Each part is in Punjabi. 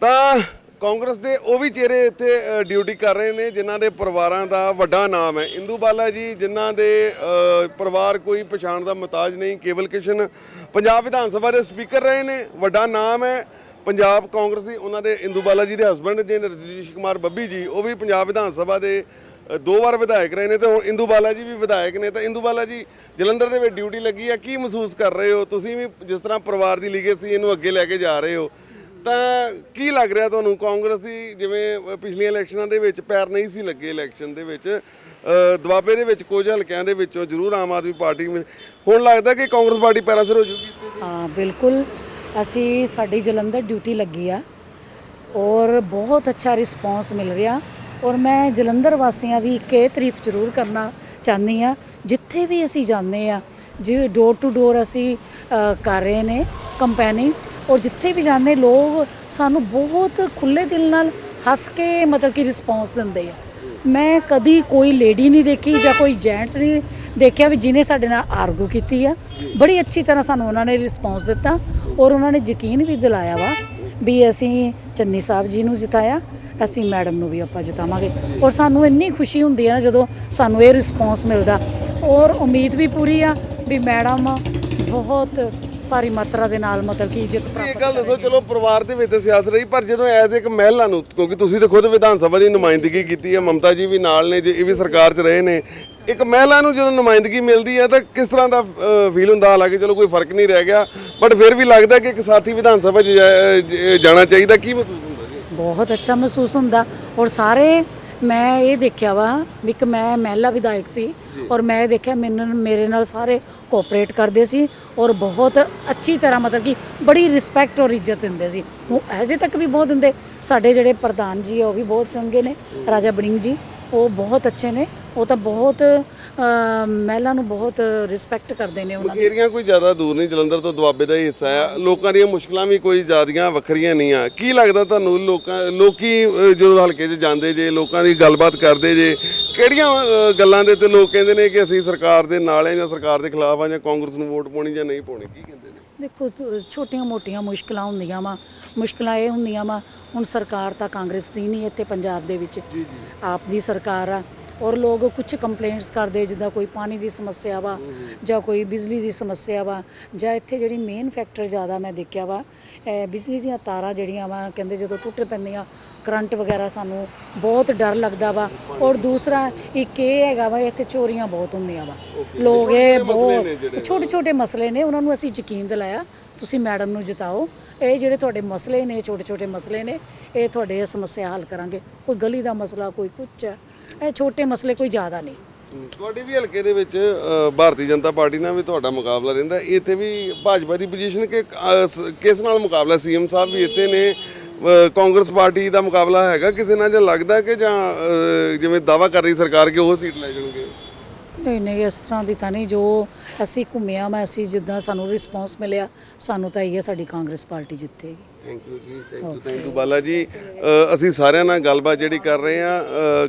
ਤਾਂ ਕਾਂਗਰਸ ਦੇ ਉਹ ਵੀ ਚਿਹਰੇ ਇੱਥੇ ਡਿਊਟੀ ਕਰ ਰਹੇ ਨੇ, ਜਿਨ੍ਹਾਂ ਦੇ ਪਰਿਵਾਰਾਂ ਦਾ ਵੱਡਾ ਨਾਮ ਹੈ। ਇੰਦੂ ਬਾਲਾ ਜੀ, ਜਿਨ੍ਹਾਂ ਦੇ ਪਰਿਵਾਰ ਕੋਈ ਪਛਾਣ ਦਾ ਮੁਤਾਜ ਨਹੀਂ, ਕੇਵਲ ਕਿਸ਼ਨ ਪੰਜਾਬ ਵਿਧਾਨ ਸਭਾ ਦੇ ਸਪੀਕਰ ਰਹੇ ਨੇ, ਵੱਡਾ ਨਾਮ ਹੈ। ਪੰਜਾਬ ਕਾਂਗਰਸ ਦੀ ਉਹਨਾਂ ਦੇ ਇੰਦੂ ਬਾਲਾ ਜੀ ਦੇ ਹਸਬੰਡ ਜੀ ਨੇ ਰਜੀਸ਼ ਕੁਮਾਰ ਬੱਬੀ ਜੀ, ਉਹ ਵੀ ਪੰਜਾਬ ਵਿਧਾਨ ਸਭਾ ਦੇ ਦੋ ਵਾਰ ਵਿਧਾਇਕ ਰਹੇ ਨੇ ਤੇ ਹੁਣ ਇੰਦੂ ਬਾਲਾ ਜੀ ਵੀ ਵਿਧਾਇਕ ਨੇ। ਤਾਂ ਇੰਦੂ ਬਾਲਾ ਜੀ, ਜਲੰਧਰ ਦੇ ਵਿੱਚ ਡਿਊਟੀ ਲੱਗੀ ਆ, ਕੀ ਮਹਿਸੂਸ ਕਰ ਰਹੇ ਹੋ? ਤੁਸੀਂ ਵੀ ਜਿਸ ਤਰ੍ਹਾਂ ਪਰਿਵਾਰ ਦੀ ਲੀਗੇਸੀ ਇਹਨੂੰ ਅੱਗੇ ਲੈ ਕੇ ਜਾ ਰਹੇ ਹੋ। ਤਾਂ ਕੀ ਲੱਗ ਰਿਹਾ ਤੁਹਾਨੂੰ? ਕਾਂਗਰਸ ਦੀ ਜਿਵੇਂ ਪਿਛਲੀਆਂ ਇਲੈਕਸ਼ਨਾਂ ਦੇ ਵਿੱਚ ਪੈਰ ਨਹੀਂ ਸੀ ਲੱਗੇ ਇਲੈਕਸ਼ਨ ਦੇ ਵਿੱਚ ਅ, ਦੁਆਬੇ ਦੇ ਵਿੱਚ ਕੁਝ ਹਲਕਿਆਂ ਦੇ ਵਿੱਚੋਂ ਜ਼ਰੂਰ ਆਮ ਆਦਮੀ ਪਾਰਟੀ ਹੁਣ ਲੱਗਦਾ ਕਿ ਕਾਂਗਰਸ ਪਾਰਟੀ ਪੈਰਾਂ ਸਿਰ ਹੋ ਜੂਗੀ ਹਾਂ ਬਿਲਕੁਲ। ਅਸੀਂ ਸਾਡੀ ਜਲੰਧਰ ਡਿਊਟੀ ਲੱਗੀ ਆ ਔਰ ਬਹੁਤ ਅੱਛਾ ਰਿਸਪੌਂਸ ਮਿਲ ਰਿਹਾ ਔਰ ਮੈਂ ਜਲੰਧਰ ਵਾਸੀਆਂ ਦੀ ਇੱਕ ਇਹ ਤਾਰੀਫ ਜ਼ਰੂਰ ਕਰਨਾ ਚਾਹੁੰਦੀ ਆ ਜਿੱਥੇ ਵੀ ਅਸੀਂ ਜਾਂਦੇ ਆ ਜੀ ਡੋਰ ਟੂ ਡੋਰ ਅਸੀਂ ਕਰ ਰਹੇ ਨੇ ਕੰਪੇਨਿੰਗ ਔਰ ਜਿੱਥੇ ਵੀ ਜਾਂਦੇ ਲੋਕ ਸਾਨੂੰ ਬਹੁਤ ਖੁੱਲੇ ਦਿਲ ਨਾਲ ਹੱਸ ਕੇ ਮਤਲਬ ਕਿ ਰਿਸਪੌਂਸ ਦਿੰਦੇ ਆ। ਮੈਂ ਕਦੀ ਕੋਈ ਲੇਡੀ ਨਹੀਂ ਦੇਖੀ ਜਾਂ ਕੋਈ ਜੈਂਟਸ ਨਹੀਂ ਦੇਖਿਆ ਵੀ ਜਿਨੇ ਸਾਡੇ ਨਾਲ ਆਰਗੂ ਕੀਤੀ ਆ। ਬੜੀ ਅੱਛੀ ਤਰ੍ਹਾਂ ਸਾਨੂੰ ਉਹਨਾਂ ਨੇ ਰਿਸਪੌਂਸ ਦਿੱਤਾ ਔਰ ਉਹਨਾਂ ਨੇ ਯਕੀਨ ਵੀ ਦਿਲਾਇਆ ਵਾ ਵੀ ਅਸੀਂ ਚੰਨੀ ਸਾਹਿਬ ਜੀ ਨੂੰ ਜਿਤਾਇਆ, ਅਸੀਂ ਮੈਡਮ ਨੂੰ ਵੀ ਆਪਾਂ ਜਿਤਾਵਾਂਗੇ। ਔਰ ਸਾਨੂੰ ਇੰਨੀ ਖੁਸ਼ੀ ਹੁੰਦੀ ਹੈ ਨਾ ਜਦੋਂ ਸਾਨੂੰ ਇਹ ਰਿਸਪੌਂਸ ਮਿਲਦਾ। ਔਰ ਉਮੀਦ ਵੀ ਪੂਰੀ ਆ ਵੀ ਮੈਡਮ ਬਹੁਤ ਭਾਰੀ ਮਾਤਰਾ ਦੇ ਨਾਲ ਮਤਲਬ ਕਿ ਇੱਜ਼ਤ ਪ੍ਰਾਪਤ ਇਹ ਗੱਲ ਦੱਸੋ ਚਲੋ ਪਰਿਵਾਰ ਦੇ ਵਿੱਚ ਤਾਂ ਸਿਆਸਤ ਰਹੀ ਪਰ ਜਦੋਂ ਐਜ਼ ਇੱਕ ਮਹਿਲਾ ਨੂੰ ਕਿਉਂਕਿ ਤੁਸੀਂ ਤਾਂ ਖੁਦ ਵਿਧਾਨ ਸਭਾ ਦੀ ਨੁਮਾਇੰਦਗੀ ਕੀਤੀ ਹੈ ਮਮਤਾ ਜੀ ਵੀ ਨਾਲ ਨੇ ਜੇ ਇਹ ਵੀ ਸਰਕਾਰ 'ਚ ਰਹੇ ਨੇ ਇੱਕ ਮਹਿਲਾ ਨੂੰ ਜਦੋਂ ਨੁਮਾਇੰਦਗੀ ਮਿਲਦੀ ਹੈ ਤਾਂ ਕਿਸ ਤਰ੍ਹਾਂ ਦਾ ਫੀਲ ਹੁੰਦਾ? ਹਾਲਾਂਕਿ ਚਲੋ ਕੋਈ ਫ਼ਰਕ ਨਹੀਂ ਰਹਿ ਗਿਆ ਬਟ ਫਿਰ ਵੀ ਲੱਗਦਾ ਕਿ ਇੱਕ ਸਾਥੀ ਵਿਧਾਨ ਸਭਾ 'ਚ ਜਾ- ਜ- ਜਾਣਾ ਚਾਹੀਦਾ ਕੀ ਮਹਿਸੂਸ ਹੁੰਦਾ ਜੀ? ਬਹੁਤ ਅੱਛਾ ਮਹਿਸੂਸ ਹੁੰਦਾ ਔਰ ਸਾਰੇ ਮੈਂ ਇਹ ਦੇਖਿਆ ਵਾ ਵੀ ਕਿ ਮੈਂ ਮਹਿਲਾ ਵਿਧਾਇਕ ਸੀ ਔਰ ਮੈਂ ਇਹ ਦੇਖਿਆ ਮੈਨੂੰ ਮੇਰੇ ਨਾਲ ਸਾਰੇ ਕੋਆਪਰੇਟ ਕਰਦੇ ਸੀ ਔਰ ਬਹੁਤ ਅੱਛੀ ਤਰ੍ਹਾਂ ਮਤਲਬ ਕਿ ਬੜੀ ਰਿਸਪੈਕਟ ਔਰ ਇੱਜ਼ਤ ਦਿੰਦੇ ਸੀ। ਉਹ ਅਜੇ ਤੱਕ ਵੀ ਬਹੁਤ ਦਿੰਦੇ। ਸਾਡੇ ਜਿਹੜੇ ਪ੍ਰਧਾਨ ਜੀ ਆ ਉਹ ਵੀ ਬਹੁਤ ਚੰਗੇ ਨੇ। ਰਾਜਾ ਬੜਿੰਗ ਜੀ ਉਹ ਬਹੁਤ ਅੱਛੇ ਨੇ। ਉਹ ਤਾਂ ਬਹੁਤ ਮਹਿਲਾ ਨੂੰ ਬਹੁਤ ਰਿਸਪੈਕਟ ਕਰਦੇ ਨੇ ਉਹਨਾਂ ਏਰੀਆ ਕੋਈ ਜ਼ਿਆਦਾ ਦੂਰ ਨਹੀਂ ਜਲੰਧਰ ਤੋਂ ਦੁਆਬੇ ਦਾ ਹੀ ਹਿੱਸਾ ਆ। ਲੋਕਾਂ ਦੀਆਂ ਮੁਸ਼ਕਲਾਂ ਵੀ ਕੋਈ ਜ਼ਿਆਦੀਆਂ ਵੱਖਰੀਆਂ ਨਹੀਂ ਆ। ਕੀ ਲੱਗਦਾ ਤੁਹਾਨੂੰ ਲੋਕਾਂ ਲੋਕੀ ਜਦੋਂ ਹਲਕੇ 'ਚ ਜਾਂਦੇ ਜੇ ਲੋਕਾਂ ਦੀ ਗੱਲਬਾਤ ਕਰਦੇ ਜੇ ਕਿਹੜੀਆਂ ਗੱਲਾਂ ਦੇ ਤੇ ਲੋਕ ਕਹਿੰਦੇ ਨੇ ਕਿ ਅਸੀਂ ਸਰਕਾਰ ਦੇ ਨਾਲ ਆ ਜਾਂ ਸਰਕਾਰ ਦੇ ਖਿਲਾਫ ਆ ਜਾਂ ਕਾਂਗਰਸ ਨੂੰ ਵੋਟ ਪਾਉਣੀ ਜਾਂ ਨਹੀਂ ਪਾਉਣੀ? ਕੀ ਕਹਿੰਦੇ ਨੇ? ਦੇਖੋ ਛੋਟੀਆਂ ਮੋਟੀਆਂ ਮੁਸ਼ਕਲਾਂ ਹੁੰਦੀਆਂ ਵਾ। ਮੁਸ਼ਕਲਾਂ ਇਹ ਹੁੰਦੀਆਂ ਵਾ ਹੁਣ ਸਰਕਾਰ ਤਾਂ ਕਾਂਗਰਸ ਦੀ ਨਹੀਂ ਇੱਥੇ ਪੰਜਾਬ ਦੇ ਵਿੱਚ। ਜੀ ਜੀ। ਆਪ ਦੀ ਸਰਕਾਰ ਆ। ਔਰ ਲੋਕ ਕੁਝ ਕੰਪਲੇਂਟਸ ਕਰਦੇ ਜਿੱਦਾਂ ਕੋਈ ਪਾਣੀ ਦੀ ਸਮੱਸਿਆ ਵਾ ਜਾਂ ਕੋਈ ਬਿਜਲੀ ਦੀ ਸਮੱਸਿਆ ਵਾ ਜਾਂ ਇੱਥੇ ਜਿਹੜੀ ਮੇਨ ਫੈਕਟਰ ਜ਼ਿਆਦਾ ਮੈਂ ਦੇਖਿਆ ਵਾ ਇਹ ਬਿਜਲੀ ਦੀਆਂ ਤਾਰਾਂ ਜਿਹੜੀਆਂ ਵਾ ਕਹਿੰਦੇ ਜਦੋਂ ਟੁੱਟ ਪੈਂਦੀਆਂ ਕਰੰਟ ਵਗੈਰਾ ਸਾਨੂੰ ਬਹੁਤ ਡਰ ਲੱਗਦਾ ਵਾ। ਔਰ ਦੂਸਰਾ ਇੱਕ ਇਹ ਹੈਗਾ ਵਾ ਇੱਥੇ ਚੋਰੀਆਂ ਬਹੁਤ ਹੁੰਦੀਆਂ ਵਾ। ਲੋਕ ਇਹ ਬਹੁਤ ਛੋਟੇ ਛੋਟੇ ਮਸਲੇ ਨੇ ਉਹਨਾਂ ਨੂੰ ਅਸੀਂ ਯਕੀਨ ਦਿਲਾਇਆ ਤੁਸੀਂ ਮੈਡਮ ਨੂੰ ਜਿਤਾਓ। ਇਹ ਜਿਹੜੇ ਤੁਹਾਡੇ ਮਸਲੇ ਨੇ ਛੋਟੇ ਛੋਟੇ ਮਸਲੇ ਨੇ ਇਹ ਤੁਹਾਡੇ ਸਮੱਸਿਆ ਹੱਲ ਕਰਾਂਗੇ। ਕੋਈ ਗਲੀ ਦਾ ਮਸਲਾ ਕੋਈ ਕੁਛ ਹੈ ਇਹ ਛੋਟੇ ਮਸਲੇ ਕੋਈ ਜ਼ਿਆਦਾ ਨਹੀਂ। ਤੁਹਾਡੇ ਵੀ ਹਲਕੇ ਦੇ ਵਿੱਚ ਅਹ, ਭਾਰਤੀ ਜਨਤਾ ਪਾਰਟੀ ਨਾਲ ਵੀ ਤੁਹਾਡਾ ਮੁਕਾਬਲਾ ਰਹਿੰਦਾ। ਇੱਥੇ ਵੀ ਭਾਜਪਾ ਦੀ ਪੋਜੀਸ਼ਨ ਕਿ ਅਹ, ਸ- ਕਿਸ ਨਾਲ ਮੁਕਾਬਲਾ? ਸੀਐਮ ਸਾਹਿਬ ਵੀ ਇੱਥੇ ਨੇ ਅਹ, ਕਾਂਗਰਸ ਪਾਰਟੀ ਦਾ ਮੁਕਾਬਲਾ ਹੈਗਾ। ਕਿਸੇ ਨਾਲ ਜਾਂ ਲੱਗਦਾ ਕਿ ਜਾਂ ਅਹ, ਜਿਵੇਂ ਦਾਵਾ ਕਰ ਰਹੀ ਸਰਕਾਰ ਕਿ ਉਹ ਸੀਟ ਲੈ ਜਾਣਗੇ? ਨਹੀਂ ਨਹੀਂ ਇਸ ਤਰ੍ਹਾਂ ਦੀ ਤਾਂ ਨਹੀਂ ਜੋ ਅਸੀਂ ਘੁੰਮਿਆ ਮੈਂ ਅਸੀਂ ਜਿੱਦਾਂ ਸਾਨੂੰ ਰਿਸਪੌਂਸ ਮਿਲਿਆ ਸਾਨੂੰ ਤਾਂ ਇਹ ਹੈ ਸਾਡੀ ਕਾਂਗਰਸ ਪਾਰਟੀ ਜਿੱਤੇਗੀ। ਥੈਂਕ ਯੂ ਜੀ thank you thank you Bala ji. ਅ, ਅਸੀਂ ਸਾਰਿਆਂ ਨਾਲ ਗੱਲਬਾਤ ਜਿਹੜੀ ਕਰ ਰਹੇ ਆ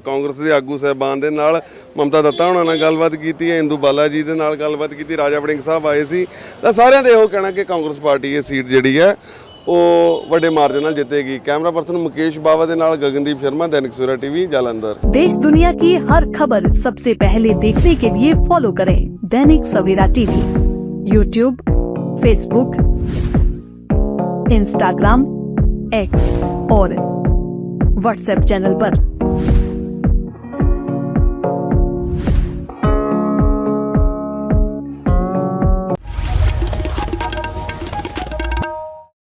ਕਾਂਗਰਸ ਦੇ ਆਗੂ ਸਾਹਿਬਾਨ ਦੇ ਨਾਲ ਮਮਤਾ ਦੱਤਾ ਹੋਣਾ ਨਾਲ ਗੱਲਬਾਤ ਕੀਤੀ ਹੈ ਇੰਦੂ ਬਾਲਾ ਜੀ ਦੇ ਨਾਲ ਗੱਲਬਾਤ ਕੀਤੀ ਰਾਜਾ ਵੜਿੰਗ ਸਾਹਿਬ ਆਏ ਸੀ। ਤਾਂ ਸਾਰਿਆਂ ਦੇ ਇਹੋ ਕਹਿਣਾ ਕਿ ਕਾਂਗਰਸ ਪਾਰਟੀ ਇਹ ਸੀਟ ਜਿਹੜੀ ਹੈ ਉਹ ਵੱਡੇ ਮਾਰਜਨ ਨਾਲ ਜਿੱਤੇਗੀ ਕੈਮਰਾ ਪਰਸਨ ਮੁਕੇਸ਼ ਬਾਵਾ ਦੇ ਨਾਲ ਗਗਨਦੀਪ ਸ਼ਰਮਾ ਦੈਨਿਕ ਸਵੇਰਾ ਟੀਵੀ ਜਲੰਧਰ देश दुनिया की हर खबर सबसे पहले देखने के लिए फॉलो करें Dainik Savera TV YouTube Facebook Instagram X और व्हाट्सएप चैनल पर।